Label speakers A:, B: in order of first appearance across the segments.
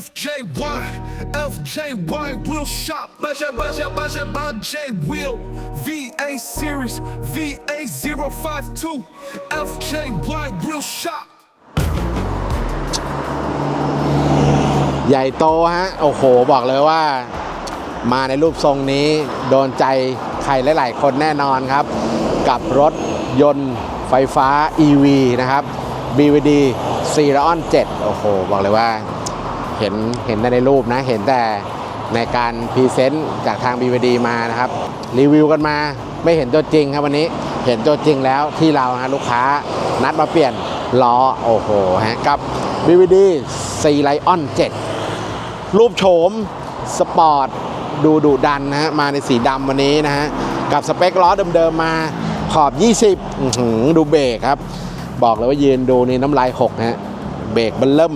A: FJ1, FJ1 wheel shop, Baja Baja Baja Baja wheel, VA series, VA052, FJ1 wheel shop.
B: ใหญ่โตฮะ โอ้โห บอกเลยว่า มาในรูปทรงนี้ โดนใจใครหลาย ๆ คนแน่นอนครับ กับรถยนต์ไฟฟ้า EV นะครับ BVD c e r o n 7โอ้โห บอกเลยว่า เห็นเห็นแต่ในรูปนะ เห็นแต่ในการพรีเซนต์จากทาง BVD มานะครับ รีวิวกันมาไม่เห็นตัวจริงครับวันนี้เห็นตัวจริงแล้วที่เราฮะลูกค้านัดมาเปลี่ยนล้อโอ้โหฮะกับ BVD c l i o n 7 รูปโฉมสปอร์ตดูดุดันนะฮะมาในสีดำวันนี้นะฮะกับสเปคล้อเดิมๆมาขอบ 20 ดูเบรกครับ บอกเลยว่ายืนดูนี่น้ำลายหกฮะเบรกบันเริ่ม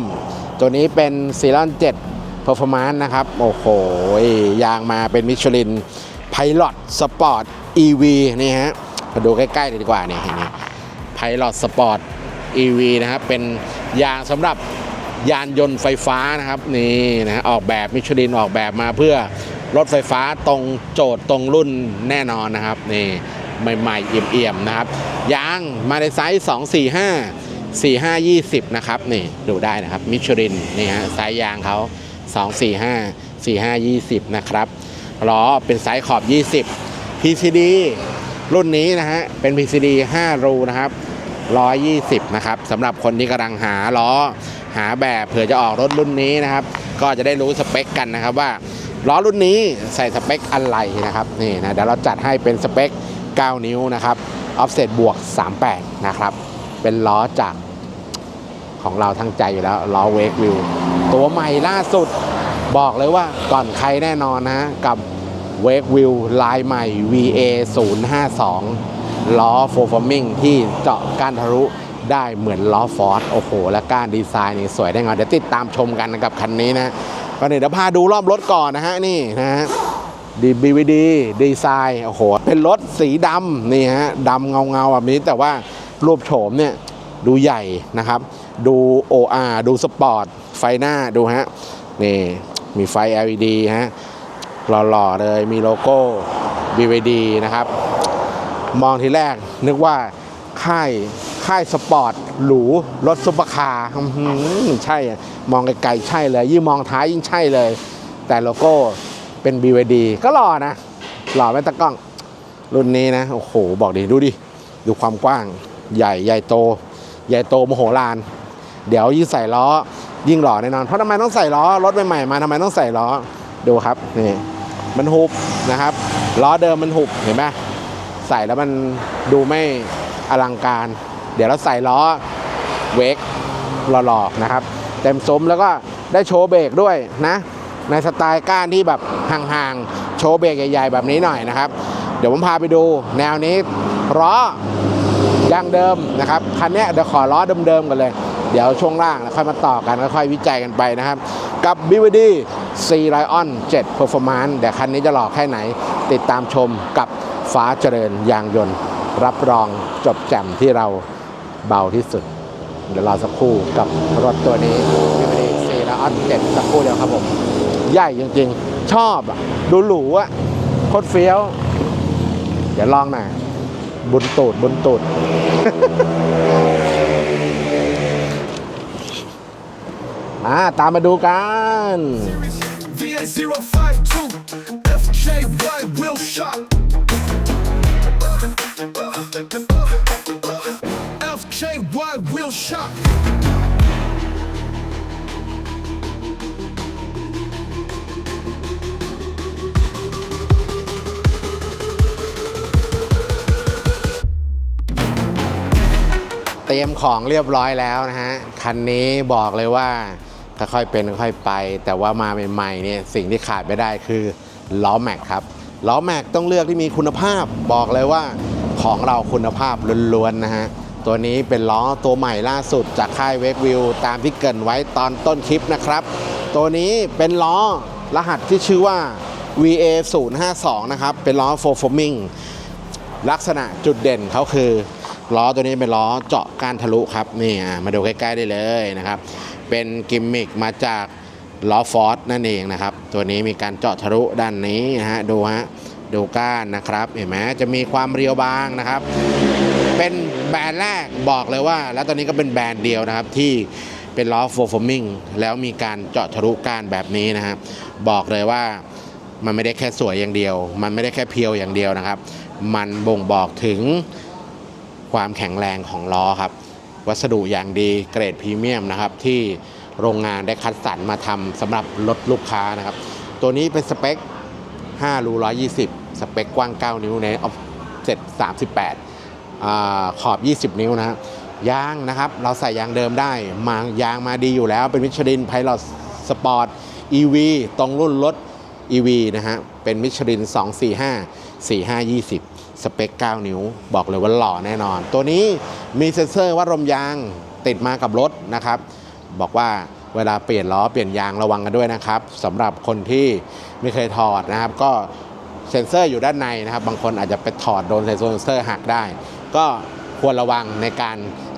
B: ตัวนี้เป็นซีรอน7 Performance นนะครับ โอ้โห ยางมาเป็นมิชลินไพลอตสปอร์ต EV นี่ฮะ มาดูใกล้ๆเลยดีกว่านี่นี่ไพลอตสปอร์ต EV นะครับ เป็นยางสำหรับยานยนต์ไฟฟ้านะครับ นี่นะออกแบบมิชลินออกแบบมาเพื่อรถไฟฟ้าตรงโจทย์ตรงรุ่นแน่นอนนะครับ นี่ใหม่ๆเอี่ยมๆนะครับ ยางมาในไซส์ 245 45 20 นะครับนี่ดูได้นะครับมิชลินนี่ฮะส์ยยางเขา245 45 20 นะครับล้อเป็นไซส์ขอบ 20 PCD รุ่นนี้นะฮะเป็น PCD 5 รูนะครับ120 นะครับสำหรับคนที่กำลังหาล้อหาแบบเผื่อจะออกรถรุ่นนี้นะครับ ก็จะได้รู้สเปคกันนะครับว่าล้อรุ่นนี้ใส่สเปคอะไรนะครับนี่นะเดี๋ยวเราจัดให้เป็นสเปค 9 นิ้วนะครับออฟเซตบวก 38 นะครับ เป็นล้อจาก ของเราทั้งใจอยู่แล้วล้อเวกวิวตัวใหม่ล่าสุดบอกเลยว่าก่อนใครแน่นอนนะกับเวกวิวลายใหม่ VA 052ล้อโฟร์ฟอร์มิงที่เจาะก้านทะลุได้เหมือนล้อฟอร์ดโอ้โห และก้านดีไซน์นี่สวยได้งาเดี๋ยวติดตามชมกันกับคันนี้นะก็เดี๋ยวพาดูรอบรถก่อนนะฮะนี่นะฮะดีบีวีดีดีไซน์โอ้โหเป็นรถสีดำนี่ฮะดำเงาเงาแบบนี้แต่ว่ารูปโฉมเนี่ยดูใหญ่นะครับ ดู OR ดูสปอร์ต ไฟหน้าดูฮะ นี่ มีไฟ LED ฮะ หล่อๆเลย มีโลโก้ BVD นะครับ มองทีแรกนึกว่าค่ายค่ายสปอร์ต หรู รถซุปเปอร์คาร์ใช่อะมองไกลๆใช่เลย ยิ่งมองท้ายยิ่งใช่เลย แต่โลโก้เป็น BVD ก็หล่อนะ หล่อไม่ตะก้อง รุ่นนี้นะ โอ้โห บอกดิ ดูดิ ดูความกว้าง ใหญ่ ใหญ่โต ใหญ่โตมโหฬาร เดี๋ยวยิ่งใส่ล้อยิ่งหล่อแน่นอนเพราะทำไมต้องใส่ล้อรถใหม่ๆมาทำไมต้องใส่ล้อดูครับนี่มันหุบนะครับล้อเดิมมันหุบเห็นไหมใส่แล้วมันดูไม่อลังการ เดี๋ยวเราใส่ล้อเวกหล่อๆนะครับ เต็มซุ้มแล้วก็ได้โชว์เบรกด้วยนะ ในสไตล์ก้านที่แบบห่างๆ โชว์เบรกใหญ่ๆ แบบนี้หน่อยนะครับ เดี๋ยวผมพาไปดูแนวนี้ล้อยางเดิมนะครับคันนี้เดี๋ยวขอล้อเดิมๆกันเลย เดี๋ยวช่วงล่างแล้วค่อยมาต่อกันค่อยๆวิจัยกันไปนะครับ กับ BVD C Lion 7 Performance เดี๋ยวคันนี้จะหล่อแค่ไหน ติดตามชมกับฟ้าเจริญยางยนต์ รับรองจบแจ่มที่เราเบาที่สุด เดี๋ยวรอสักครู่กับรถตัวนี้ BVD C Lion 7 สักครู่เดียวครับผมใหญ่จริงๆ ชอบอะดูหรูอะโคตรเฟี้ยว เดี๋ยวลองหน่อยบุญตูดบุญตูด มาตามมาดูกัน
A: FJ1 wheel shop. FJ1 wheel shop.
B: เตรียมของเรียบร้อยแล้วนะฮะ คันนี้บอกเลยว่า ค่อยๆเป็นค่อยไป แต่ว่ามาใหม่ๆเนี่ยสิ่งที่ขาดไม่ได้คือล้อแม็กครับล้อแม็กต้องเลือกที่มีคุณภาพ บอกเลยว่าของเราคุณภาพล้วนๆนะฮะตัวนี้เป็นล้อตัวใหม่ล่าสุดจากค่ายเวกวิวตามที่เกินไว้ตอนต้นคลิปนะครับ ตัวนี้เป็นล้อรหัสที่ชื่อว่า VA 052นะครับ เป็นล้อ4 forming ลักษณะจุดเด่นเขาคือล้อตัวนี้เป็นล้อเจาะกานทะลุครับนี่อะมาดูใกล้ๆได้เลยนะครับ เป็นกิมมิกมาจากล้อฟอร์ดนั่นเองนะครับ ตัวนี้มีการเจาะทะลุด้านนี้นะฮะดูฮะดูก้านนะครับเห็นไหมจะมีความเรียวบางนะครับ เป็นแบรนด์แรกบอกเลยว่า แล้วตอนนี้ก็เป็นแบรนด์เดียวนะครับที่เป็นล้อโฟฟอร์มิงแล้วมีการเจาะทะลุก้านแบบนี้นะครับบอกเลยว่ามันไม่ได้แค่สวยอย่างเดียว มันไม่ได้แค่เพียวอย่างเดียวนะครับ มันบ่งบอกถึงความแข็งแรงของล้อครับ วัสดุอย่างดีเกรดพรีเมียมนะครับที่โรงงานได้คัดสรรมาทำสำหรับรถลูกค้านะครับ ตัวนี้เป็นสเปค 5 รู 120 สเปคกว้าง 9 นิ้วในออฟเซ็ต38อขอบ 20 นิ้วนะฮะยางนะครับ เราใส่ยางเดิมได้ มายางมาดีอยู่แล้ว เป็นมิชลินไพลอตสปอร์ต EV ตรงรุ่นรถ EV นะฮะ เป็นมิชลิน 245 4520 สเปค 9 นิ้ว บอกเลยว่าหล่อแน่นอน ตัวนี้มีเซ็นเซอร์วัดลมยางติดมากับรถนะครับ บอกว่าเวลาเปลี่ยนล้อเปลี่ยนยางระวังกันด้วยนะครับสำหรับคนที่ไม่เคยถอดนะครับ ก็เซ็นเซอร์อยู่ด้านในนะครับ บางคนอาจจะไปถอดโดนเซ็นเซอร์หักได้ ก็ควรระวังในการ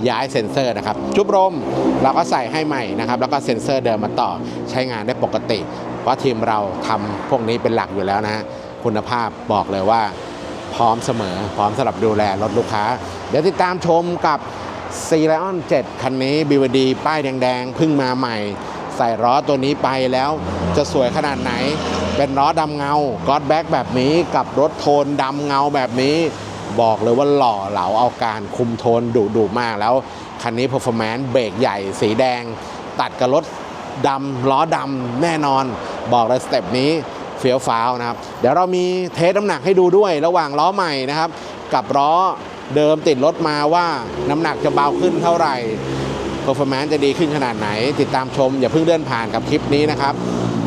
B: ย้ายเซ็นเซอร์นะครับ จุบลมเราก็ใส่ให้ใหม่นะครับ แล้วก็เซ็นเซอร์เดิมมาต่อใช้งานได้ปกติ เพราะทีมเราทำพวกนี้เป็นหลักอยู่แล้วนะฮะคุณภาพบอกเลยว่า พร้อมเสมอ พร้อมสำหรับดูแลรถลูกค้า เดี๋ยวติดตามชมกับ c ี l อ o n 7 คันนี้ BVD ป้ายแดงๆ เพิ่งมาใหม่ ใส่ล้อตัวนี้ไปแล้วจะสวยขนาดไหน เป็นล้อดำเงาก็อดแบ็กแบบนี้กับรถโทนดำเงาแบบนี้ บอกเลยว่าหล่อเหลาเอาการคุมโทนดุดุมากแล้ว คันนี้ performance เบรกใหญ่สีแดง ตัดกับรถดำล้อดำแน่นอน บอกเลยสเต็ปนี้ เฟี้ยวฟ้าวนะครับ เดี๋ยวเรามีเทสน้ำหนักให้ดูด้วยระหว่างล้อใหม่นะครับ กับล้อเดิมติดรถมาว่าน้ำหนักจะเบาขึ้นเท่าไหร่ p e r f o r m a n c e จะดีขึ้นขนาดไหน ติดตามชม อย่าเพิ่งเลื่อนผ่านกับคลิปนี้นะครับ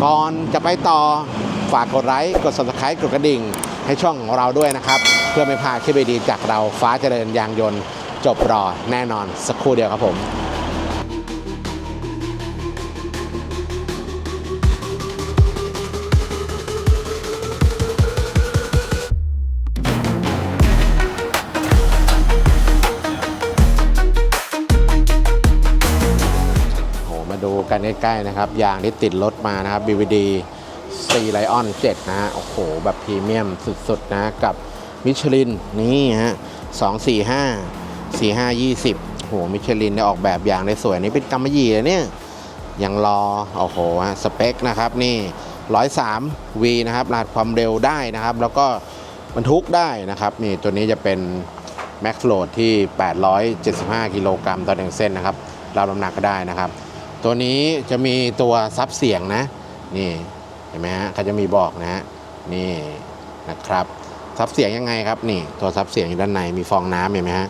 B: ก่อนจะไปต่อฝากกดไลค์กด subscribe กดกระดิ่ง ให้ช่องของเราด้วยนะครับ เพื่อไม่พลาดคลิปดีๆจากเราฟ้าเจริญยางยนต์ จบรอแน่นอนสักครู่เดียวครับผม ใกล้ๆนะครับยางที่ติดรถมานะครับ BVD C Lion 7 นะฮะโอ้โห แบบพรีเมียมสุดๆนะกับมิชลินนี่ฮะ245 45 20โอ้โหมิชลินได้ออกแบบยางได้สวยนี่เป็นกำมะหยี่เลยเนี่ยยังรอโอ้โหฮะสเปคนะครับนี่103 V นะครับรหัสความเร็วได้นะครับ แล้วก็บรรทุกได้นะครับ นี่ตัวนี้จะเป็น Max Load ที่ 875 กิโลกรัมต่อหนึ่งเส้นนะครับรับน้ำหนักก็ได้นะครับ ตัวนี้จะมีตัวซับเสียงนะ นี่เห็นไหมฮะเขาจะมีบอกนะฮะนี่นะครับซับเสียงยังไงครับนี่ ตัวซับเสียงอยู่ด้านในมีฟองน้ำเห็นไหมฮะ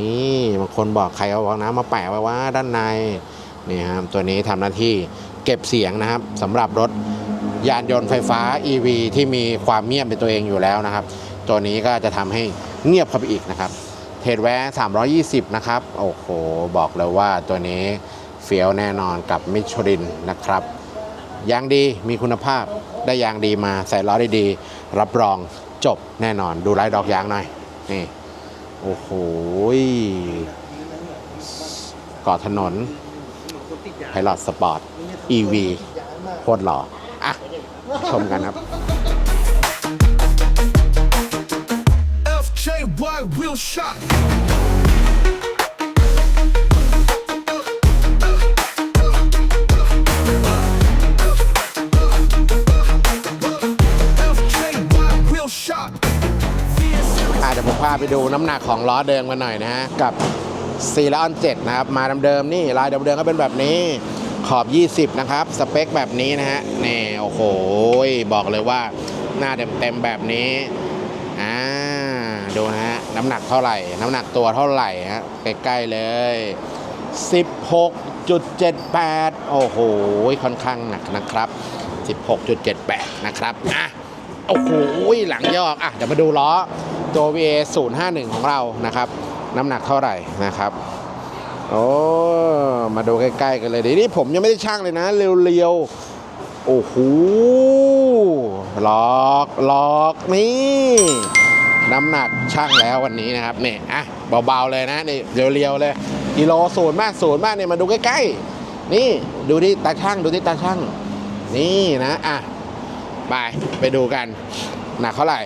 B: นี่บางคนบอกใครเอาฟองน้ำมาแปะไว้ว่าด้านในนี่ครับตัวนี้ทำหน้าที่เก็บเสียงนะครับสำหรับรถยานยนต์ไฟฟ้า EV ที่มีความเงียบเป็นตัวเองอยู่แล้วนะครับ ตัวนี้ก็จะทำให้เงียบเข้าไปอีกนะครับเทรดแวร์320 นะครับ โอ้โห บอกเลยว่าตัวนี้ เฟี้ยวแน่นอนกับมิชลินนะครับยางดีมีคุณภาพได้ยางดีมาใส่ล้อได้ดีรับรองจบแน่นอนดูลายดอกยางหน่อยนี่โอ้โหเกาะถนนไพลอตสปอร์ต EV โคตรหล่ออะ ชมกันครับ
A: FJY Wheel Shop.
B: พาไปดูน้ำหนักของล้อเดิมกันหน่อยนะฮะ กับซีลอน7นะครับ มาเดิมๆนี่ลายเดิมๆก็เป็นแบบนี้ขอบ 20 นะครับ สเปคแบบนี้นะฮะนี่โอ้โหบอกเลยว่าหน้าเต็มๆแบบนี้อ่าดูนะฮะน้ำหนักเท่าไหร่ น้ำหนักตัวเท่าไหร่ฮะใกล้ๆเลย 16.78 โอ้โหค่อนข้างหนักนะครับ 16.78 นะครับอะโอ้โหหลังยอกอะเดี๋ยวมาดูล้อ ตัว VA 051 ของเรานะครับ น้ำหนักเท่าไหร่นะครับ โอ้มาดูใกล้ ๆ กันเลยดีนี่ผมยังไม่ได้ช่างเลยนะ เรียวๆ โอ้โหหลอกหลอกนี่น้ำหนักช่างแล้ววันนี้นะครับเนี่ยอะเบาๆเลยนะนี่เรียวๆเลยกิโลศูนย์มากศูนย์มากเนี่ยมาดูใกล้ๆ นี่ดูที่ตาช่างดูที่ตาช่าง นี่นะอะไปไปดูกันหนักเท่าไหร่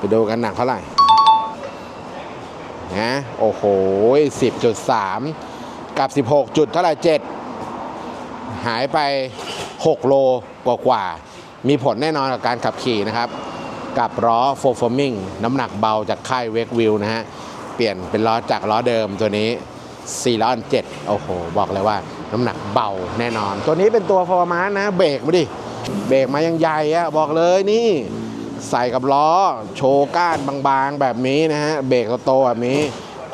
B: ไปดูกันหนักเท่าไหร่นะโอ้โหสิบจุดสามกับสิบหกจุดเท่าไหร่เจ็ดหายไป 6 โลกว่ากว่า มีผลแน่นอนกับการขับขี่นะครับ กับล้อโฟฟอร์มิงน้ำหนักเบาจากค่ายเวกวิวนะฮะ เปลี่ยนเป็นล้อจากล้อเดิมตัวนี้4ล้อ7โอ้โห บอกเลยว่าน้ำหนักเบาแน่นอน ตัวนี้เป็นตัวฟอร์มานะ เบรกมาดิ เบรกมายังใหญ่อะบอกเลยนี่ ใส่กับล้อ โชว์ก้านบางๆ แบบนี้นะฮะ เบรกโตแบบนี้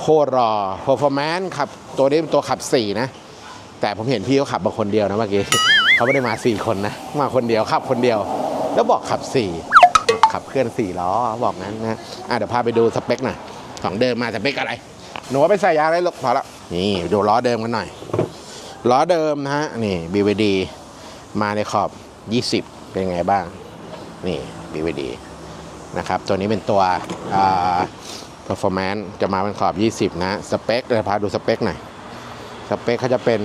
B: โคตรรอ performance ขับตัวนี้เป็นตัวขับ 4 นะ แต่ผมเห็นพี่เขาขับมาคนเดียวนะเมื่อกี้เขาไม่ได้มา 4 คนนะ มาคนเดียวขับคนเดียว แล้วบอกขับ 4 ขับเคลื่อน 4 ล้อ บอกงั้นนะอะเดี๋ยวพาไปดูสเปคหน่อยของเดิมมาสเปคอะไร หนูว่าไปใส่ยางอะไรลูกพอละนี่ดูล้อเดิมกันหน่อยล้อเดิมนะฮะนี่ BVD มาในขอบ 20 เป็นไงบ้าง นี่ BVD นะครับ ตัวนี้เป็นตัว performance จะมาเป็นขอบ 20 นะ สเปคเดี๋ยวพาดูสเปคหน่อย สเปคเขาจะเป็น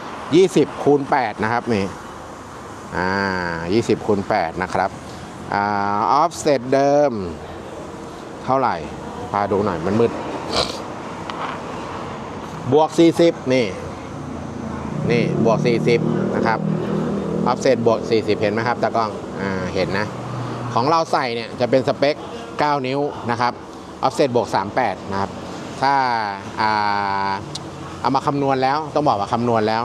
B: 20คูณ8นะครับนี่ อ่า 20คูณ8นะครับ อ่า offset เดิม เท่าไหร่ พาดูหน่อยมันมืด บวก 40 นี่ นี่บวก 40 นะครับ offset บวก 40 เห็นไหมครับตากล้อง อ่า เห็นนะ ของเราใส่เนี่ยจะเป็นสเปค 9 นิ้วนะครับ offset บวก 38 นะครับ ถ้าเอามาคำนวณแล้วต้องบอกว่าคำนวณแล้ว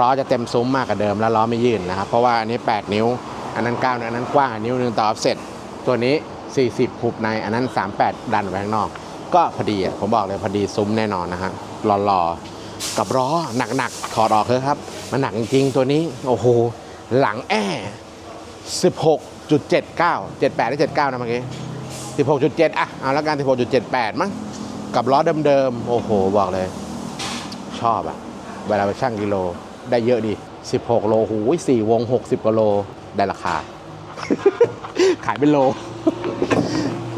B: ล้อจะเต็มซุ้มมากกว่าเดิมแล้วล้อไม่ยื่นนะครับ เพราะว่าอันนี้ 8 นิ้ว อันนั้น 9 นิ้วอันนั้นกว้างนิ้วหนึงต่อ offset ตัวนี้ 40คูบในอันนั้น 38 ดันไปข้างนอก ก็พอดีผมบอกเลยพอดีซุ้มแน่นอนนะฮะรอๆกับล้อหนักๆถอดออกเถอะครับ มันหนักจริงตัวนี้โอ้โหหลังแอ16 16.79 78หรือ79นะเมื่อกี้16.7อะเอาแล้วกัน16.78มั้งกับล้อเดิมๆโอ้โหบอกเลย ชอบอะเวลาไปชั่งกิโล ได้เยอะดี 16 โลหูย4วง 60กว่าโล ได้ราคา ขายเป็นโล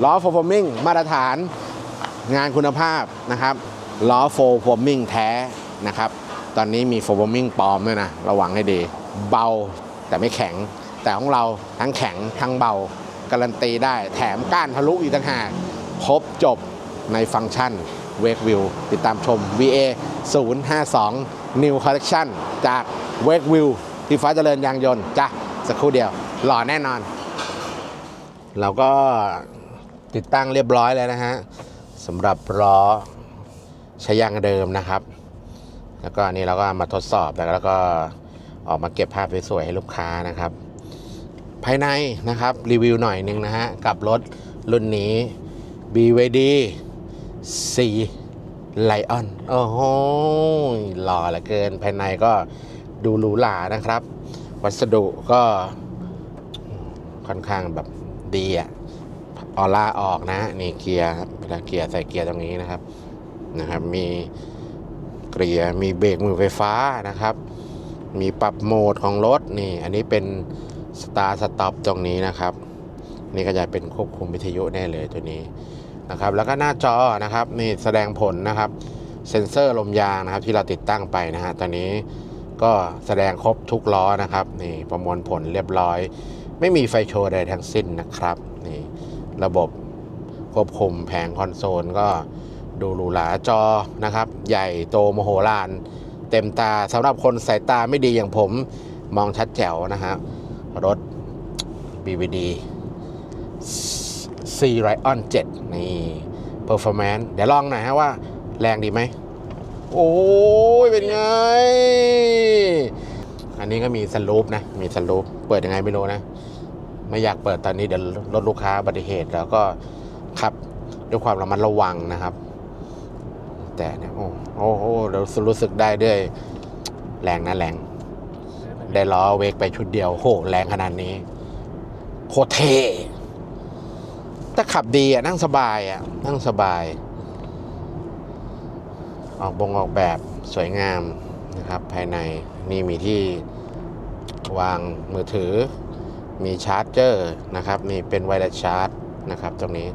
B: ล้อโฟฟอร์มิงมาตรฐานงานคุณภาพนะครับ ล้อโฟฟอร์มิงแท้นะครับ ตอนนี้มีโฟฟอร์มิงปลอมด้วยนะ ระวังให้ดี เบาแต่ไม่แข็ง แต่ของเราทั้งแข็งทั้งเบาการันตีได้ แถมก้านทะลุอีกต่างหากครบจบในฟังก์ชัน Wake View ติดตามชม VA 052 New Collection จาก Wake View ที่ฟ้าเจริญยางยนต์จ้ะสักครู่เดียว หล่อแน่นอน เราก็ติดตั้งเรียบร้อยแล้วนะฮะสำหรับล้อใช้ยางเดิมนะครับ แล้วก็อันนี้เราก็มาทดสอบแล้วก็ออกมาเก็บภาพสวยๆให้ลูกค้านะครับ ภายในนะครับ รีวิวหน่อยหนึงนะฮะ กับรถรุ่นนี้ BVD 4 Lion โอ้โหหล่อเหลือเกิน ภายในก็ดูหรูหรานะครับ วัสดุก็ค่อนข้างแบบดีอะออร่าออกนะ นี่เกียร์เวลาเกียร์ใส่เกียร์ตรงนี้นะครับนะครับ มีเกียร์มีเบรกมือไฟฟ้านะครับ มีปรับโหมดของรถนี่ อันนี้เป็น สตาร์สต็อปตรงนี้นะครับ นี่ก็จะเป็นควบคุมวิทยุแน่เลยตัวนี้นะครับ แล้วก็หน้าจอนะครับนี่แสดงผลนะครับ เซ็นเซอร์ลมยางนะครับที่เราติดตั้งไปนะฮะตอนนี้ก็แสดงครบทุกล้อนะครับนี่ประมวลผลเรียบร้อย ไม่มีไฟโชว์ใดทั้งสิ้นนะครับนี่ระบบควบคุมแผงคอนโซลก็ดูหรูหราจอนะครับ ใหญ่โตมโหฬารเต็มตาสำหรับคนสายตาไม่ดีอย่างผมมองชัดแจ๋วนะฮะ รถ BVD C Lion 7 นี่ Performance เดี๋ยวลองหน่อยฮะว่าแรงดีไหม โอ้ย เป็นไง อันนี้ก็มีสลูปนะ มีสลูปเปิดยังไงไม่รู้นะ ไม่อยากเปิดตอนนี้เดี๋ยวรถลูกค้าอุบัติเหตุแล้วก็ขับด้วยความระมัดระวังนะครับ แต่เนี่ยโอ้โอ้โหเรารู้สึกได้ด้วย แรงนะแรง ได้ล้อเวกไปชุดเดียวโหแรงขนาดนี้ โคเท่แต่ขับดีอะนั่งสบายอะนั่งสบาย ออกบงออกแบบสวยงามนะครับ ภายในนี่มีที่วางมือถือ มีชาร์จเจอร์นะครับนี่เป็นไวเลสชาร์จนะครับ ตรงนี้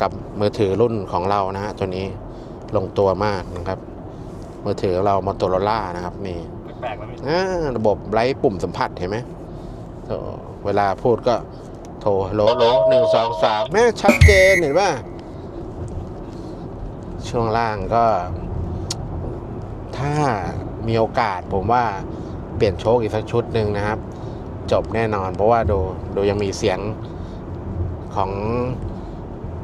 B: กับมือถือรุ่นของเรานะฮะตัวนี้ลงตัวมากนะครับ มือถือเรามอ t o โรล่านะครับนี่
C: ปลกๆแล้วพี่
B: อ่าระบบไร้ปุ่มสัมผัสเห็นไหมเวลาพูดก็โทรโหลโหลหนึ่งสองสามแม่ชัดเจนเห็นป่ะช่วงล่างก็ ถ้ามีโอกาสผมว่าเปลี่ยนโชคอีกสักชุดหนึ่งนะครับ จบแน่นอน เพราะว่าดูดูยังมีเสียงของ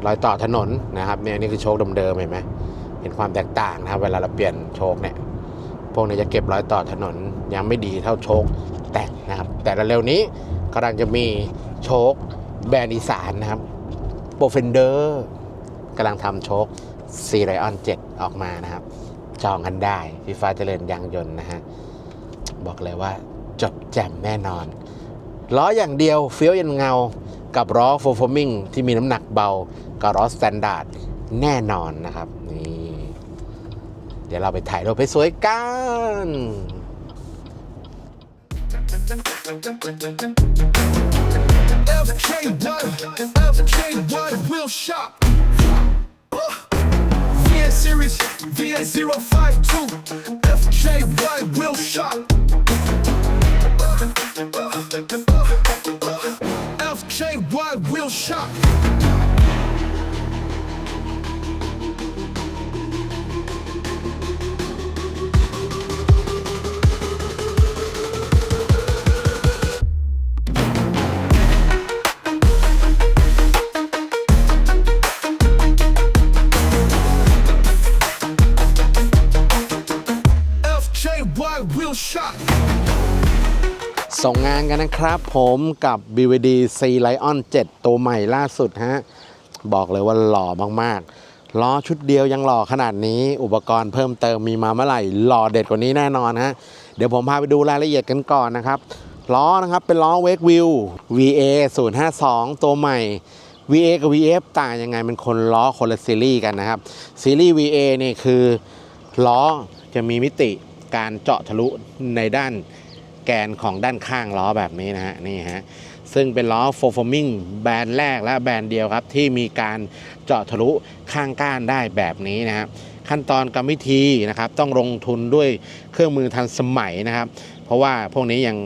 B: รอยต่อถนนนะครับเนี่ยนี่คือโชคเดิมๆเห็นไหมเห็นความแตกต่างนะครับ เวลาเราเปลี่ยนโชคเนี่ย พวกนี้จะเก็บรอยต่อถนนยังไม่ดีเท่าโชคแต่งนะครับ แต่เร็วนี้กำลังจะมีโชคแบรนด์อีสานนะครับโปรเฟนเดอร์กำลังทำโชคซีไรออน7ออกมานะครับ จองกันได้ฟีฟ้าเจริญยางยนต์นะฮะ บอกเลยว่าจบแจ่มแน่นอน ล้ออย่างเดียวเฟี้ยวยันเงากับล้อโฟร์ฟอร์มิงที่มีน้ำหนักเบา กับล้อสแตนดาร์ดแน่นอนนะครับ เดี๋ยวเราไปถ่ายรูปสวยกัน
A: เ J Wide Wheel Shot will shock
B: ส่งงานกันนะครับผมกับ BVD C Lion 7 ตัวใหม่ล่าสุดฮะ บอกเลยว่าหล่อมากๆ ล้อชุดเดียวยังหล่อขนาดนี้ อุปกรณ์เพิ่มเติมมีมาเมื่อไหร่ หล่อเด็ดกว่านี้แน่นอนฮะ เดี๋ยวผมพาไปดูรายละเอียดกันก่อนนะครับ ล้อนะครับเป็นล้อ Wake Wheel VA 052 ตัวใหม่ VA กับ VF ต่างยังไงเป็นคนล้อคนละซีรีส์กันนะครับ ซีรีส์ VA นี่คือล้อจะมีมิติ การเจาะทะลุในด้านแกนของด้านข้างล้อแบบนี้นะฮะนี่ฮะซึ่งเป็นล้อ f o r forming แบรนด์แรกและแบรนด์เดียวครับ ที่มีการเจาะทะลุข้างก้านได้แบบนี้นะฮะขั้นตอนกรรมวิธีนะครับ ต้องลงทุนด้วยเครื่องมือทันสมัยนะครับ เพราะว่าพวกนี้ยัง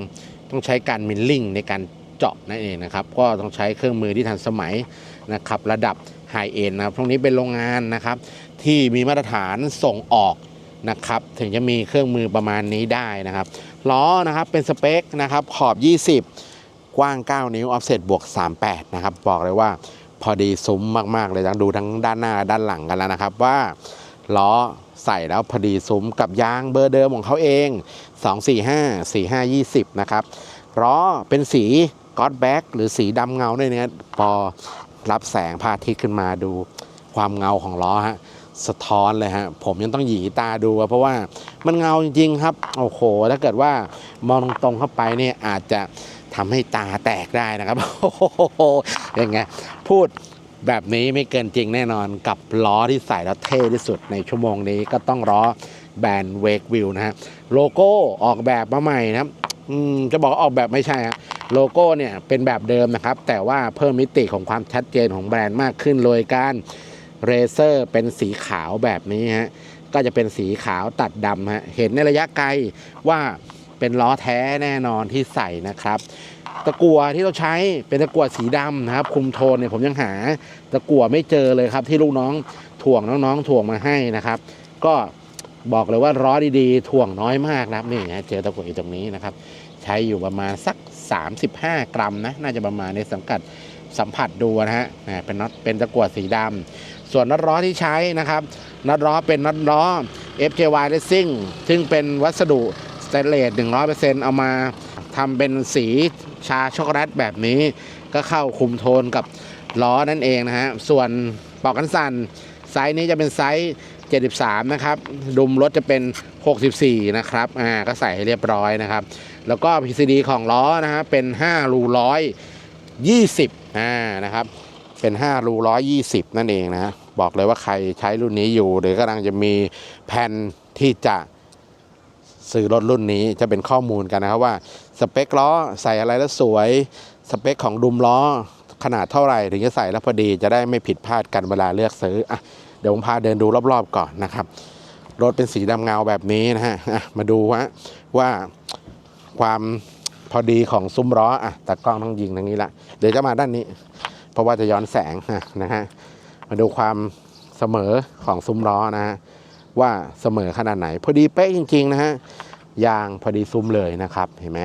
B: ต้องใช้การมิลลิ่งในการเจาะนั่นเองนะครับ ก็ต้องใช้เครื่องมือที่ทันสมัยนะครับ ระดับไฮเอ็นนะครับพวกนี้เป็นโรงงานนะครับ ที่มีมาตรฐานส่งออก นะครับ ถึงจะมีเครื่องมือประมาณนี้ได้นะครับ ล้อนะครับเป็นสเปคนะครับขอบ 20 กว้าง 9 นิ้วออฟเซตบวก 38 นะครับ บอกเลยว่าพอดีซุ้มมาก ๆ เลยทั้งดูทั้งด้านหน้าด้านหลังกันแล้วนะครับว่าล้อใส่แล้วพอดีซุ้มกับยางเบอร์เดิมของเขาเอง 245 45 20 นะครับล้อเป็นสีก็อดแบ็กหรือสีดำเงาด้วยเนี่ยพอรับแสงพระอาทิตย์ขึ้นมาดูความเงาของล้อฮะ สะท้อนเลยฮะผมยังต้องหยีตาดูเพราะว่ามันเงาจริงๆครับโอ้โหถ้าเกิดว่ามองตรงๆเข้าไปเนี่ยอาจจะทำให้ตาแตกได้นะครับโอ้โหยังไงพูดแบบนี้ไม่เกินจริงแน่นอนกับล้อที่ใส่แล้วเท่ที่สุดในชั่วโมงนี้ก็ต้องล้อแบรนด์เวกวิวนะฮะโลโก้ออกแบบมาใหม่นะครับอืมจะบอกออกแบบไม่ใช่ฮะโลโก้เนี่ยเป็นแบบเดิมนะครับ แต่ว่าเพิ่มมิติของความชัดเจนของแบรนด์มากขึ้นโดยการ เรเซอร์เป็นสีขาวแบบนี้ฮะก็จะเป็นสีขาวตัดดำฮะเห็นในระยะไกลว่าเป็นล้อแท้แน่นอนที่ใส่นะครับ ตะกั่วที่เราใช้เป็นตะกั่วสีดำนะครับ คุมโทนเนี่ยผมยังหาตะกั่วไม่เจอเลยครับ ที่ลูกน้องถ่วงน้องๆถ่วงมาให้นะครับ ก็บอกเลยว่าล้อดีๆถ่วงน้อยมากนะครับนี่ฮะเจอตะกั่วอยู่ตรงนี้นะครับ ใช้อยู่ประมาณสัก 35 กรัมนะน่าจะประมาณในสังกัดสัมผัสดูนะฮะเป็นน็อตเป็นตะกั่วสีดำ ส่วนน็อตล้อที่ใช้นะครับน็อตล้อเป็นน็อตล้อ FJY Racing ซึ่งเป็นวัสดุสเตนเลส100%เอามาทำเป็นสีชาช็อกโกแลตแบบนี้ก็เข้าคุมโทนกับล้อนั่นเองนะฮะ ส่วนปอกกันสั่นไซส์นี้จะเป็นไซส์ 73 นะครับ ดุมรถจะเป็น 64 นะครับ อ่า ก็ใส่ให้เรียบร้อยนะครับ แล้วก็ PCD ของล้อนะฮะ เป็น 5 รูร้อย20 อ่า นะครับ เป็น 5 รู120 นั่นเองนะฮะ บอกเลยว่าใครใช้รุ่นนี้อยู่ หรือกำลังจะมีแผนที่จะซื้อรถรุ่นนี้จะเป็นข้อมูลกันนะครับว่าสเปคล้อใส่อะไรแล้วสวยสเปคของดุมล้อขนาดเท่าไหร่ถึงจะใส่แล้วพอดีจะได้ไม่ผิดพลาดกันเวลาเลือกซื้ออะเดี๋ยวผมพาเดินดูรอบๆก่อนนะครับรถเป็นสีดำเงาแบบนี้นะฮะะมาดูว่าว่าความพอดีของซุ้มล้ออะแต่กล้องต้องยิงทางนี้ละเดี๋ยวจะมาด้านนี้ เพราะว่าจะย้อนแสงะนะฮะ มาดูความเสมอของซุ้มล้อนะฮะว่าเสมอขนาดไหน พอดีเป๊ะจริงๆนะฮะยางพอดีซุ้มเลยนะครับเห็นไหม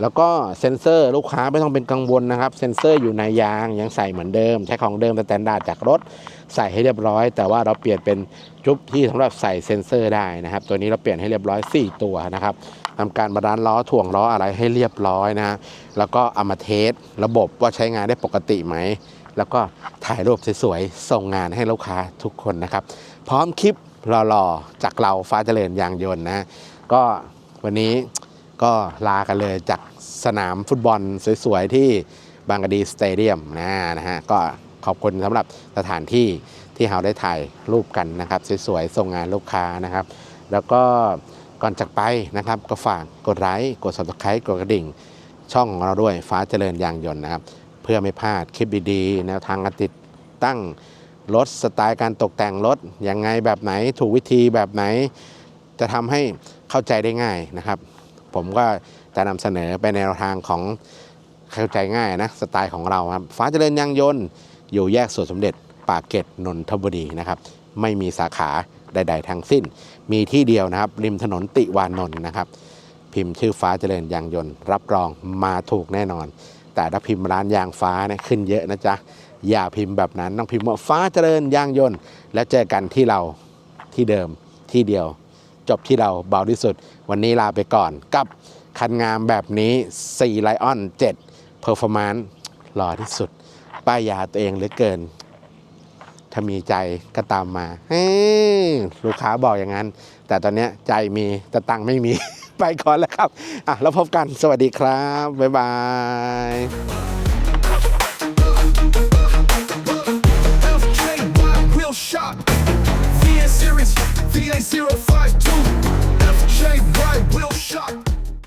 B: แล้วก็เซ็นเซอร์ลูกค้าไม่ต้องเป็นกังวลนะครับเซ็นเซอร์อยู่ในยางยังใส่เหมือนเดิม ใช้ของเดิมแต่แตนดาร์ดจากรถใส่ให้เรียบร้อย แต่ว่าเราเปลี่ยนเป็นจุ๊บที่สำหรับใส่เซ็นเซอร์ได้นะครับ ตัวนี้เราเปลี่ยนให้เรียบร้อย 4 ตัวนะครับทำการบาลานซ์ล้อถ่วงล้ออะไรให้เรียบร้อยนะฮะแล้วก็เอามาเทสระบบว่าใช้งานได้ปกติไหม แล้วก็ถ่ายรูปสวยๆ ส่งงานให้ลูกค้าทุกคนนะครับ พร้อมคลิปหล่อๆ จากเราฟ้าเจริญยางยนต์นะก็วันนี้ก็ลากันเลยจากสนามฟุตบอลสวยๆ ที่บางกะดีสเตเดียมนะนะฮะก็ขอบคุณสำหรับสถานที่ที่เราได้ถ่ายรูปกันนะครับ สวยๆ ส่งงานลูกค้านะครับ แล้วก็ก่อนจากไปนะครับ ก็ฝากกดไลค์กด subscribe กดกระดิ่ง ช่องของเราด้วยฟ้าเจริญยางยนต์นะครับ เพื่อไม่พลาดคลิปดีๆแนวทางการติดตั้งรถสไตล์การตกแต่งรถยังไงแบบไหนถูกวิธีแบบไหน จะทำให้เข้าใจได้ง่ายนะครับ ผมก็จะนำเสนอไปในแนวทางของเข้าใจง่ายนะสไตล์ของเราครับฟ้าเจริญยางยนต์อยู่แยกสวนสมเด็จปากเกร็ดนนทบุรีนะครับ ไม่มีสาขาใด ๆทั้งสิ้น มีที่เดียวนะครับ ริมถนนติวานนท์นะครับ พิมพ์ชื่อฟ้าเจริญยางยนต์ รับรองมาถูกแน่นอน แต่ถ้าพิมพ์ร้านยางฟ้าเนี่ยขึ้นเยอะนะจ๊ะ อย่าพิมพ์แบบนั้นต้องพิมพ์ว่าฟ้าเจริญยางยนต์ แล้วเจอกันที่เราที่เดิมที่เดียว จบที่เราเบาที่สุด วันนี้ลาไปก่อนกับคันงามแบบนี้4 Lion 7 Performance หล่อที่สุด ป้ายยาตัวเองเหลือเกิน ถ้ามีใจก็ตามมาเฮ้ลูกค้าบอกอย่างนั้น แต่ตอนนี้ใจมีแต่ตังไม่มี ไปก่อนแล้วครับอะแล้วพบกันสวัสดีครับ บ๊ายบาย
A: VA052 FJY Will Shock